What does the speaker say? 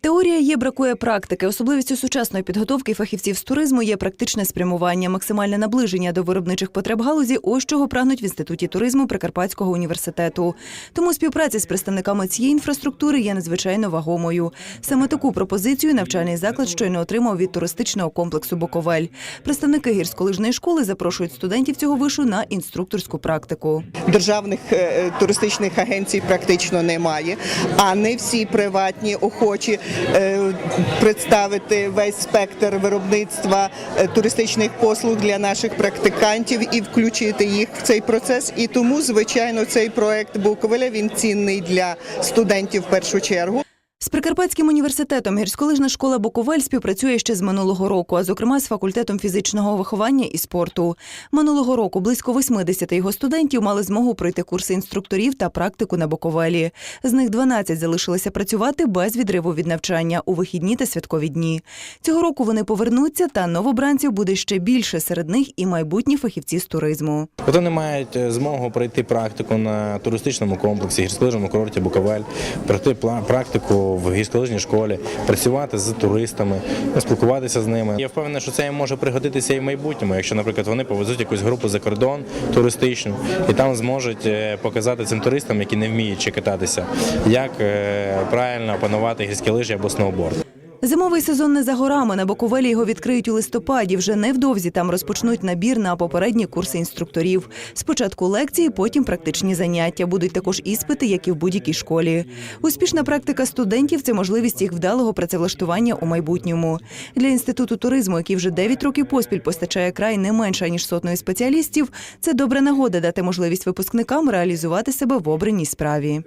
Теорія є, бракує практики. Особливістю сучасної підготовки фахівців з туризму є практичне спрямування, максимальне наближення до виробничих потреб галузі. Ось чого прагнуть в інституті туризму Прикарпатського університету. Тому співпраця з представниками цієї інфраструктури є надзвичайно вагомою. Саме таку пропозицію навчальний заклад щойно отримав від туристичного комплексу Боковель. Представники гірськолижної школи запрошують студентів цього вишу на інструкторську практику. державних е, туристичних агенцій практично немає, а не всі приватні охочі е, представити весь спектр виробництва е, туристичних послуг для наших практикантів і включити їх в цей процес. І тому, звичайно, цей проект Буковеля він цінний для студентів в першу чергу. З Прикарпатським університетом гірськолижна школа Буковель співпрацює ще з минулого року, а зокрема з факультетом фізичного виховання і спорту. Минулого року близько 80 його студентів мали змогу пройти курси інструкторів та практику на Буковелі. З них 12 залишилися працювати без відриву від навчання у вихідні та святкові дні. Цього року вони повернуться, та новобранців буде ще більше. Серед них і майбутні фахівці з туризму. Вони мають е, змогу пройти практику на туристичному комплексі, гірськолижному курорті Буковель, пройти практику в гірськолижній школі, працювати з туристами, спілкуватися з ними. Я впевнений, що це їм може пригодитися і в майбутньому, якщо, наприклад, вони повезуть якусь групу за кордон туристичну і там зможуть е, показати цим туристам, які не вміють чи кататися, як е, правильно опанувати гірські лижі або сноуборд. Зимовий сезон не за горами. На Буковелі його відкриють у листопаді. Вже невдовзі там розпочнуть набір на попередні курси інструкторів. Спочатку лекції, потім практичні заняття. Будуть також іспити, як і в будь-якій школі. Успішна практика студентів це можливість їх вдалого працевлаштування у майбутньому. Для інституту туризму, який вже 9 років поспіль постачає край не менше ніж сотною спеціалістів. Це добра нагода дати можливість випускникам реалізувати себе в обраній справі.